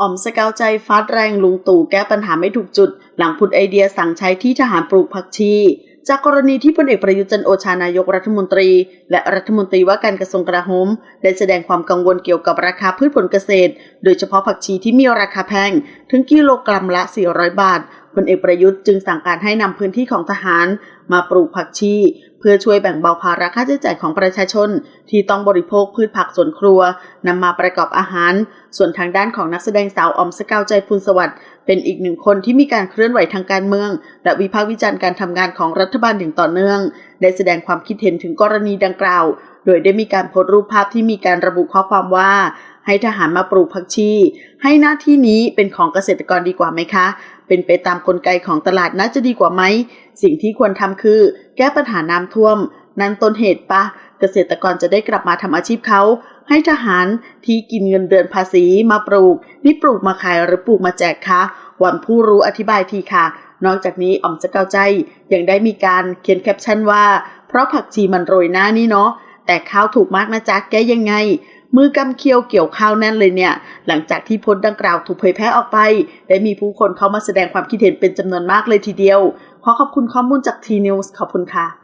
อ๋อมสกาวใจฟาดแรงลุงตู่แก้ปัญหาไม่ถูกจุด หลังพุดไอเดียสั่งใช้ที่ทหารปลูกผักชี จากกรณีที่พลเอกประยุจันโอชานายกรัฐมนตรี และรัฐมนตรีว่าการกระทรวงกลาโหมได้แสดงความกังวลเกี่ยวกับราคาพืชผลเกษตร โดยเฉพาะผักชีที่มีราคาแพง ถึงกิโลกรัมละ 400 บาท พลเอกประยุทธ์จึงสั่งการให้นำพื้นที่ของทหารมาปลูกผักชี เพื่อช่วยแบ่งเบาภาระค่าใช้จ่ายของประชาชน ที่ต้องบริโภคพืชผักสวนครัวนำมาประกอบอาหาร ส่วนทางด้านของนักแสดงสาวอมสกาวใจพูนสวัสดิ์เป็นอีกหนึ่งคนที่มีการเคลื่อนไหวทางการเมือง และวิพากษ์วิจารณ์การทำงานของรัฐบาลอย่างต่อเนื่อง ได้แสดงความคิดเห็นถึงกรณีดังกล่าว โดยได้มีการโพสต์รูปภาพที่มีการระบุข้อความว่า ให้ทหารมาปลูกผักชี ให้หน้าที่นี้เป็นของเกษตรกรดีกว่าไหมคะ เป็นไปตามกลไกของตลาดน่าจะดีกว่าไหม สิ่งที่ควรทำคือ แก้ปัญหาน้ำท่วม นั่นต้นเหตุปะ เกษตรกรจะได้กลับมาทำอาชีพเขา ให้ทหารที่กินเงินเดือนภาษีมาปลูก นี่ปลูกมาขายหรือปลูกมาแจกคะ วันผู้รู้อธิบายทีค่ะ นอกจากนี้อ๋อมจะเกาใจยังได้มีการเขียนแคปชั่นว่า เพราะผักชีมันโรยหน้านี่เนาะแต่ข้าวถูกมากนะจ๊ะแกยังไง มือกำเคียวเกี่ยวข้าวแน่นเลยเนี่ย หลังจากที่พ้นดังกล่าวถูกเผยแพร่ออกไป ได้มีผู้คนเข้ามาแสดงความคิดเห็นเป็นจำนวนมากเลยทีเดียว ขอขอบคุณข้อมูลจากทีนิวส์ขอบคุณค่ะ